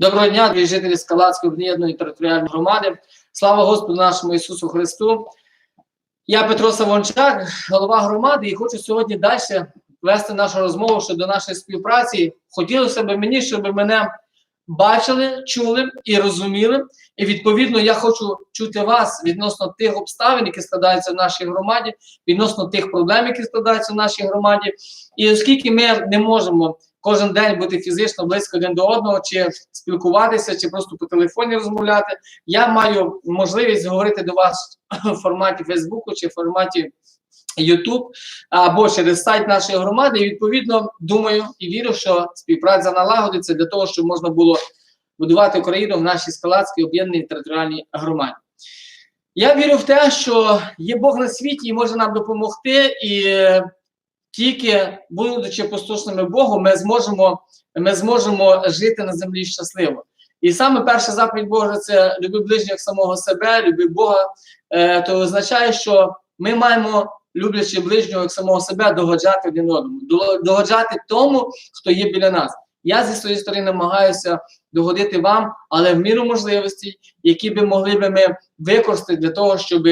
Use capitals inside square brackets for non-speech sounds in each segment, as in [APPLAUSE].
Доброго дня, дорогі жителі Скалацької об'єднаної територіальної громади. Слава Господу нашому Ісусу Христу. Я Петро Савончак, голова громади, і хочу сьогодні далі вести нашу розмову щодо нашої співпраці. Хотілося б мені, щоб мене бачили, чули і розуміли. І відповідно я хочу чути вас відносно тих обставин, які складаються в нашій громаді, відносно тих проблем, які складаються в нашій громаді. І оскільки ми не можемо кожен день бути фізично близько один до одного, чи спілкуватися, чи просто по телефоні розмовляти, я маю можливість говорити до вас в форматі Фейсбуку чи в форматі YouTube або через сайт нашої громади. І відповідно думаю і вірю, що співпраця налагодиться для того, щоб можна було будувати Україну в нашій скалацькій об'єднаній територіальній громаді. Я вірю в те, що є Бог на світі і може нам допомогти, і тільки будучи послушними Богу, ми зможемо, ми зможемо жити на землі щасливо. І саме перша заповідь Божа це люби ближнього самого себе, люби Бога. Е, то означає, що ми маємо, люблячи ближнього як самого себе, догоджати один одному, догоджати тому, хто є біля нас. Я зі своєї сторони намагаюся догодити вам, але в міру можливостей, які би могли би ми використати для того, щоб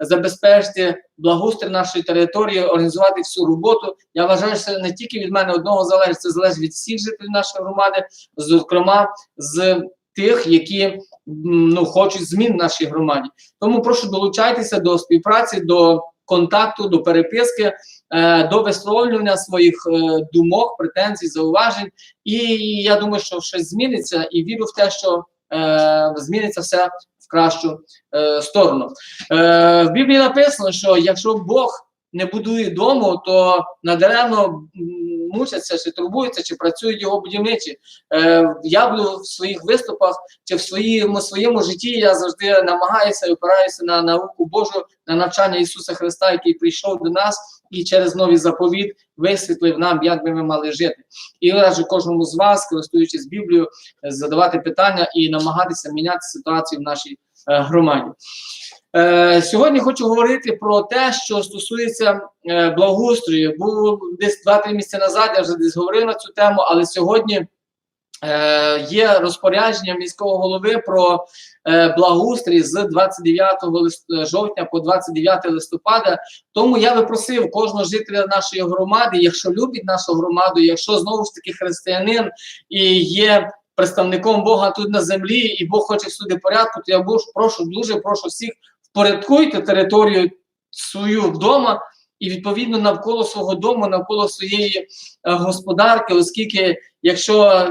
забезпечити благоустрій нашої території, організувати всю роботу. Я вважаю, що це не тільки від мене одного залежить, це залежить від всіх жителів нашої громади, зокрема з тих, які ну, хочуть змін в нашій громаді. Тому прошу долучайтеся до співпраці, до контакту, до переписки, е, до висловлювання своїх е, думок, претензій, зауважень. І я думаю, що щось зміниться, і вірю в те, що е, зміниться все в кращу сторону. В Біблії написано, що якщо Бог не будує дому, то надаремно мучаться, чи турбуються, чи працюють його будівничі. Е, Я в своїх виступах чи в своєму своєму житті я завжди намагаюся і опираюся на науку Божу, на навчання Ісуса Христа, який прийшов до нас і через новий заповіт висвітлив нам, як би ми мали жити. І раджу кожному з вас, користуючись Біблією, задавати питання і намагатися міняти ситуацію в нашій громаді. Е, Сьогодні хочу говорити про те, що стосується е, благоустрою. Був десь 2-3 місяці назад, я вже десь говорив на цю тему, але сьогодні е, є розпорядження міського голови про е, благоустрій з 29 лист, жовтня по 29 листопада. Тому я би просив кожного жителя нашої громади, якщо любить нашу громаду, якщо знову ж таки християнин і є. Представником Бога тут на землі, і Бог хоче всюди порядку, то я прошу, дуже прошу всіх впорядкуйте територію свою вдома і відповідно навколо свого дому, навколо своєї е, господарки, оскільки, якщо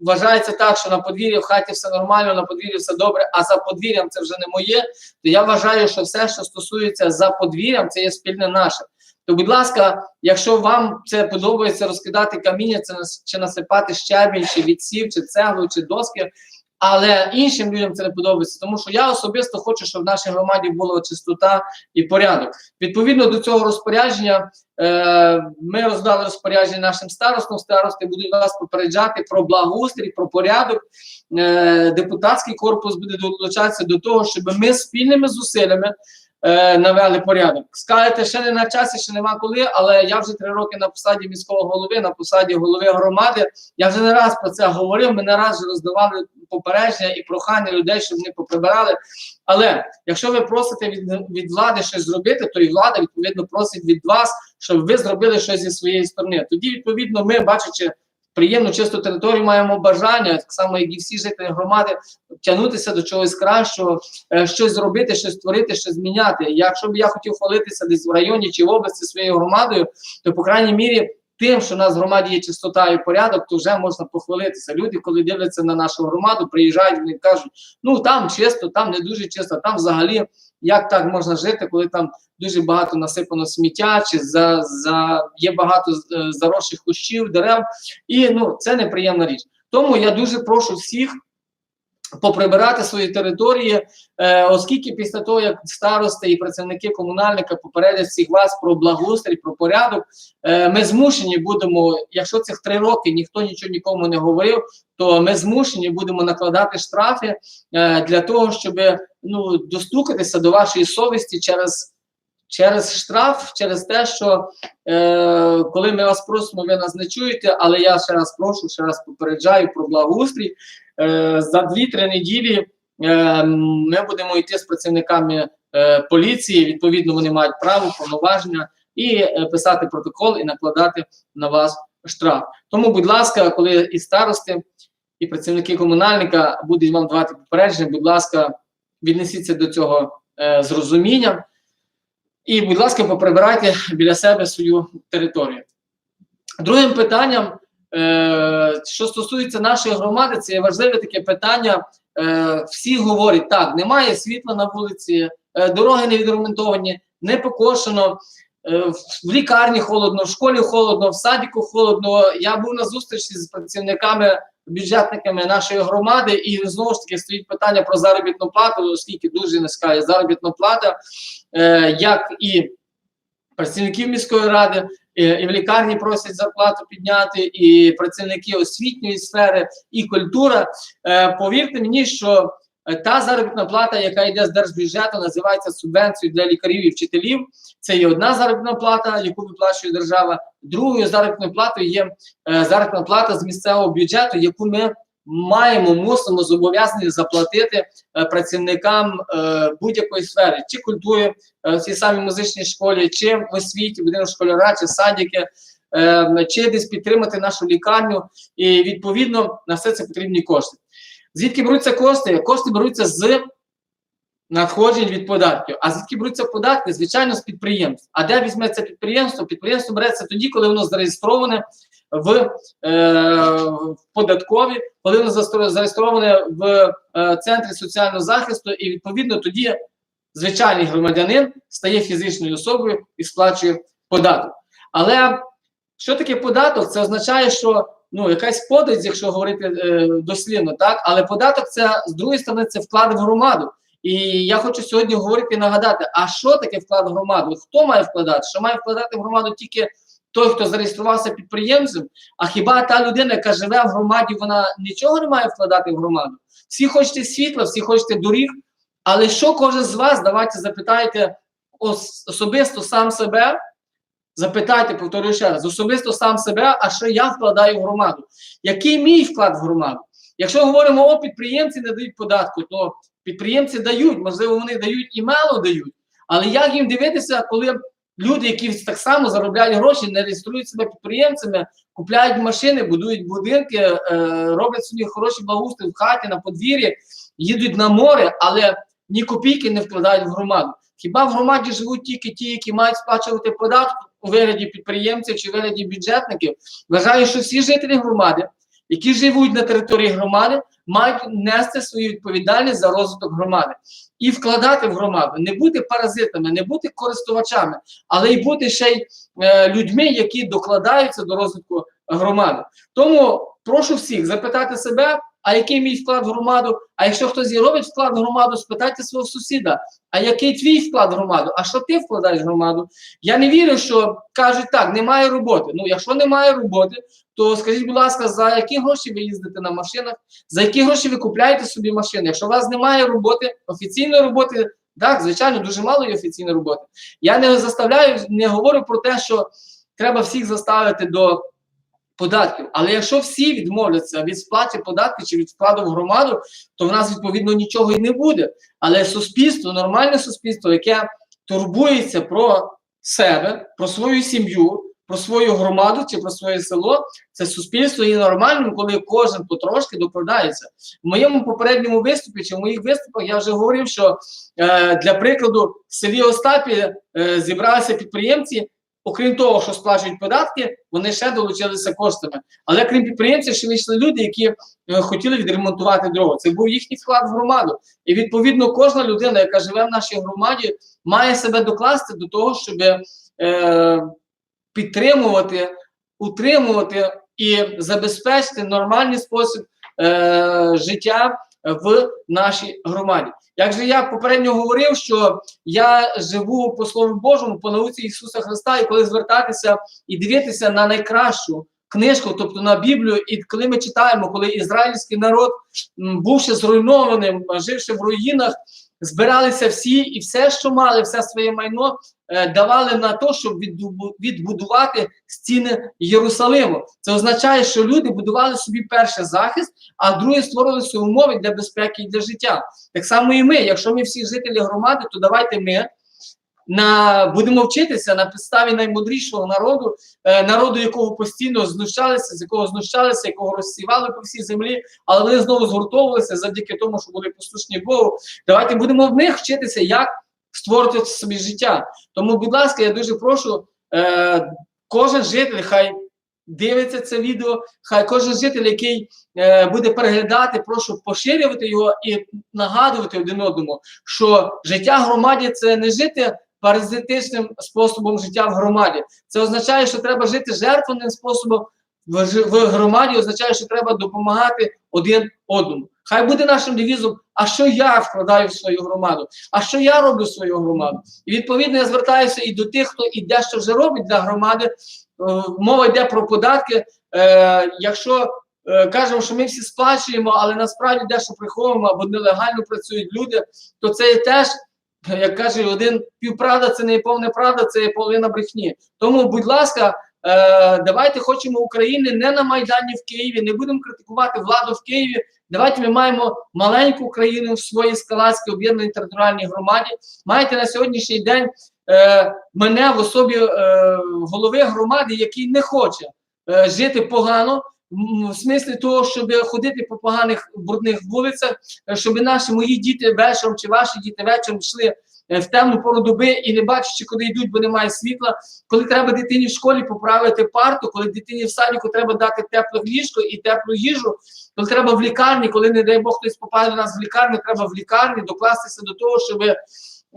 вважається так, що на подвір'ї в хаті все нормально, на подвір'ї все добре, а за подвір'ям це вже не моє, то я вважаю, що все, що стосується за подвір'ям, це є спільне наше. То, будь ласка, якщо вам це подобається розкидати каміння, це чи насипати щебінь, чи відсів, чи цеглу, чи доски. Але іншим людям це не подобається, тому що я особисто хочу, щоб в нашій громаді була чистота і порядок. Відповідно до цього розпорядження, е, ми роздали розпорядження нашим старостам. Старости будуть вас попереджати про благоустрій, про порядок. Е, депутатський корпус буде долучатися до того, щоб ми спільними зусиллями е, навели порядок. Скажете, ще не на часі, ще нема коли, але я вже три роки на посаді міського голови, на посаді голови громади. Я вже не раз про це говорив. Ми не раз вже роздавали попередження і прохання людей, щоб вони поприбирали. Але якщо ви просите від, від влади щось зробити, то і влада відповідно просить від вас, щоб ви зробили щось зі своєї сторони. Тоді, відповідно, ми, бачачи приємну чисту територію, маємо бажання, так само, як і всі жителі громади, тягнутися до чогось кращого, е, щось зробити, щось створити, щось зміняти. Якщо б я хотів хвалитися десь в районі чи в області своєю громадою, то по крайній мірі. Тим, що в нас в громаді є чистота і порядок, то вже можна похвалитися. Люди, коли дивляться на нашу громаду, приїжджають, вони кажуть, ну там чисто, там не дуже чисто, там взагалі як так можна жити, коли там дуже багато насипано сміття, чи за, за є багато е, заросших кущів, дерев, і ну це неприємна річ. Тому я дуже прошу всіх поприбирати свої території, е, оскільки після того, як старости і працівники комунальника попередять всіх вас про благоустрій, про порядок, е, ми змушені будемо, якщо цих три роки ніхто нічого нікому не говорив, то ми змушені будемо накладати штрафи е, для того, щоб ну достукатися до вашої совісті через через штраф, через те, що е, коли ми вас просимо, ви нас не чуєте, але я ще раз прошу, ще раз попереджаю про благоустрій. Е, за 2-3 неділі е, ми будемо йти з працівниками е, поліції. Відповідно, вони мають право, повноваження і е, писати протокол і накладати на вас штраф. Тому, будь ласка, коли і старости, і працівники комунальника будуть вам давати попередження, будь ласка, віднесіться до цього е, з розумінням. І, будь ласка, поприбирайте біля себе свою територію. Другим питанням, е, що стосується нашої громади, це є важливе таке питання. Е, всі говорять, так, немає світла на вулиці, е, дороги не відремонтовані, не покошено, в лікарні холодно, в школі холодно, в садіку холодно. Я був на зустрічі з працівниками, бюджетниками нашої громади, і знову ж таки стоїть питання про заробітну плату, оскільки дуже низька є заробітна плата, е, як і працівників міської ради, і, і в лікарні просять зарплату підняти, і працівники освітньої сфери, і культура. Е, повірте мені, що е, та заробітна плата, яка йде з держбюджету, називається субвенцією для лікарів і вчителів. Це є одна заробітна плата, яку виплачує держава. Другою заробітною платою є е, заробітна плата з місцевого бюджету, яку ми маємо, мусимо зобов'язані заплатити е, працівникам е, будь-якої сфери, чи культури, е, в цій самій музичній школі, чи в освіті, будинок школяра, чи садики, е, чи десь підтримати нашу лікарню. І відповідно на все це потрібні кошти. Звідки беруться кошти? Кошти беруться з надходжень від податків. А звідки беруться податки? Звичайно, з підприємств. А де візьметься підприємство? Підприємство береться тоді, коли воно зареєстроване в, е, в податкові, коли воно зареєстроване в е, центрі соціального захисту, і відповідно тоді звичайний громадянин стає фізичною особою і сплачує податок. Але що таке податок? Це означає, що ну якась подать, якщо говорити е, дослівно, так але податок це з другої сторони це вклад в громаду. І я хочу сьогодні говорити і нагадати, а що таке вклад в громаду? Хто має вкладати? Що має вкладати в громаду тільки той, хто зареєструвався підприємцем? А хіба та людина, яка живе в громаді, вона нічого не має вкладати в громаду? Всі хочете світла, всі хочете доріг, але що кожен з вас, давайте запитайте особисто сам себе, запитайте, повторюю ще раз, особисто сам себе, а що я вкладаю в громаду? Який мій вклад в громаду? Якщо говоримо, о, підприємці не дають податку, то підприємці дають, можливо, вони дають і мало дають. Але як їм дивитися, коли люди, які так само заробляють гроші, не реєструють себе підприємцями, купляють машини, будують будинки, е, роблять собі хороші благоустрій в хаті, на подвір'ї, їдуть на море, але ні копійки не вкладають в громаду. Хіба в громаді живуть тільки ті, які мають сплачувати податки у вигляді підприємців чи вигляді бюджетників? Вважаю, що всі жителі громади, які живуть на території громади, мають нести свою відповідальність за розвиток громади і вкладати в громаду, не бути паразитами, не бути користувачами, але й бути ще й е, людьми, які докладаються до розвитку громади. Тому прошу всіх запитати себе, а який мій вклад в громаду? А якщо хтось і робить вклад в громаду, спитайте свого сусіда, а який твій вклад в громаду? А що ти вкладаєш в громаду? Я не вірю, що кажуть так, немає роботи. Ну, якщо немає роботи, то скажіть, будь ласка, за які гроші ви їздите на машинах, за які гроші ви купляєте собі машини? Якщо у вас немає роботи, офіційної роботи, так, звичайно, дуже мало є офіційної роботи. Я не заставляю, не говорю про те, що треба всіх заставити до податків. Але якщо всі відмовляться від сплати податків чи від вкладу в громаду, то в нас відповідно нічого і не буде. Але суспільство, нормальне суспільство, яке турбується про себе, про свою сім'ю, про свою громаду чи про своє село, це суспільство є нормальним, коли кожен потрошки докладається. В моєму попередньому виступі чи в моїх виступах я вже говорив, що е, для прикладу в селі Остапі е, зібралися підприємці. Окрім того, що сплачують податки, вони ще долучилися коштами. Але крім підприємців, ще вийшли люди, які е, хотіли відремонтувати дорогу. Це був їхній вклад в громаду. І відповідно кожна людина, яка живе в нашій громаді, має себе докласти до того, щоб е, підтримувати, утримувати і забезпечити нормальний спосіб е, життя в нашій громаді. Як же я попередньо говорив, що я живу по Слову Божому, по науці Ісуса Христа, і коли звертатися і дивитися на найкращу книжку, тобто на Біблію, і коли ми читаємо, коли ізраїльський народ, бувши зруйнованим, живши в руїнах, збиралися всі і все, що мали, все своє майно е, давали на те, щоб відбудувати стіни Єрусалиму. Це означає, що люди будували собі перший захист, а друге створилися умови для безпеки і для життя. Так само і ми. Якщо ми всі жителі громади, то давайте ми. На будемо вчитися на підставі наймудрішого народу, е, народу, якого постійно знущалися, з якого знущалися, якого розсівали по всій землі, але вони знову згуртовувалися завдяки тому, що були послушні Богу. Давайте будемо в них вчитися, як створити собі життя. Тому, будь ласка, я дуже прошу, е, кожен житель хай дивиться це відео, хай кожен житель, який е, буде переглядати, прошу поширювати його і нагадувати один одному, що життя громаді це не жити паразитичним способом життя в громаді. Це означає, що треба жити жертвенним способом в, громаді, означає, що треба допомагати один одному. Хай буде нашим девізом, а що я вкладаю в свою громаду, а що я роблю в свою громаду. І відповідно я звертаюся і до тих, хто і дещо вже робить для громади. Е, Мова йде про податки. Е, якщо е, кажемо, що ми всі сплачуємо, але насправді дещо приховуємо або нелегально працюють люди, то це теж, [LAUGHS] як каже один, півправда це не повна правда, це є половина брехні. Тому, будь ласка, е, давайте хочемо України не на Майдані в Києві, не будемо критикувати владу в Києві. Давайте ми маємо маленьку країну в своїй скалацькій об'єднаній територіальній громаді. Маєте на сьогоднішній день е, мене в особі е, голови громади, який не хоче жити погано. В смислі того, щоб ходити по поганих брудних вулицях, е, щоб наші мої діти вечором чи ваші діти вечором йшли е, в темну пору доби і не бачачи, куди йдуть, бо немає світла. Коли треба дитині в школі поправити парту, коли дитині в садіку треба дати тепле ліжко і теплу їжу, коли треба в лікарні, коли не дай Бог хтось попаде до нас в лікарню, треба в лікарні докластися до того, щоб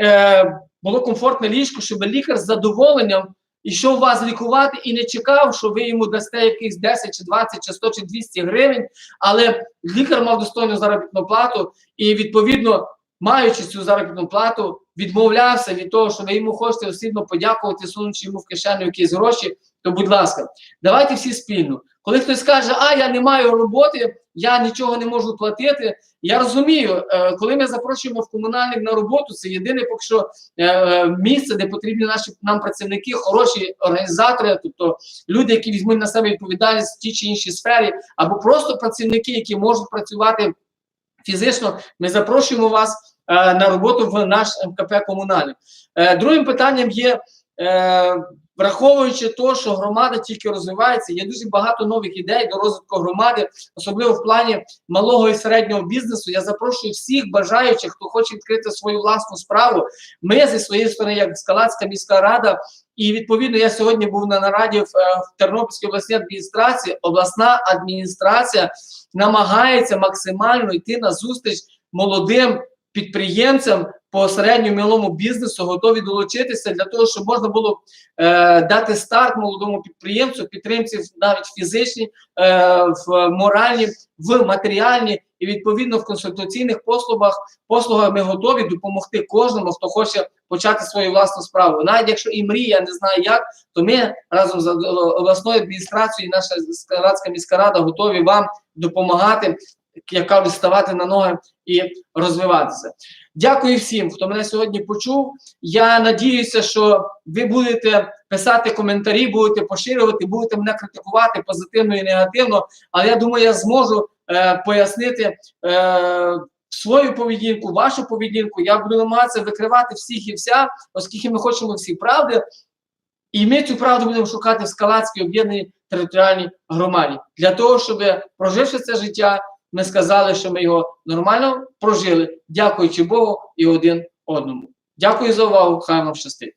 е, було комфортне ліжко, щоб лікар з задоволенням ішов вас лікувати і не чекав, що ви йому дасте якихось 10 чи 20 чи 100 чи 200 гривень, але лікар мав достойну заробітну плату і відповідно. Маючи цю заробітну плату, відмовлявся від того, що ви йому хочете осібно подякувати, сунучи йому в кишеню якісь гроші, то будь ласка, давайте всі спільно. Коли хтось каже, а я не маю роботи, я нічого не можу платити. Я розумію, е, коли ми запрошуємо в комунальник на роботу, це єдине поки що е, е, місце, де потрібні наші нам працівники, хороші організатори, тобто люди, які візьмуть на себе відповідальність в тій чи іншій сфері, або просто працівники, які можуть працювати фізично. Ми запрошуємо вас на роботу в наш МКП комунальник. Другим питанням є. Враховуючи те, що громада тільки розвивається, є дуже багато нових ідей до розвитку громади, особливо в плані малого і середнього бізнесу. Я запрошую всіх бажаючих, хто хоче відкрити свою власну справу. Ми зі своєї сторони, як Скалацька міська рада, і відповідно я сьогодні був на нараді в, е, в Тернопільській обласній адміністрації. Обласна адміністрація намагається максимально йти на зустріч молодим підприємцям по середньому малому бізнесу готові долучитися для того, щоб можна було е, дати старт молодому підприємцю, підтримці навіть фізичні, е, в моральні, в матеріальні і відповідно в консультаційних послугах. Послугах ми готові допомогти кожному, хто хоче почати свою власну справу. Навіть якщо і мрія, не знаю як, то ми разом з обласною адміністрацією, наша Скарадська міська рада готові вам допомагати, як кажуть, ставати на ноги і розвиватися. Дякую всім, хто мене сьогодні почув. Я надіюся, що ви будете писати коментарі, будете поширювати, будете мене критикувати позитивно і негативно. Але я думаю, я зможу е, пояснити е, свою поведінку, вашу поведінку. Я буду намагатися викривати всіх і вся, оскільки ми хочемо всі правди. І ми цю правду будемо шукати в Скалацькій об'єднаній територіальній громаді для того, щоб проживши це життя, ми сказали, що ми його нормально прожили, дякуючи Богу і один одному. Дякую за увагу. Хай вам щастить.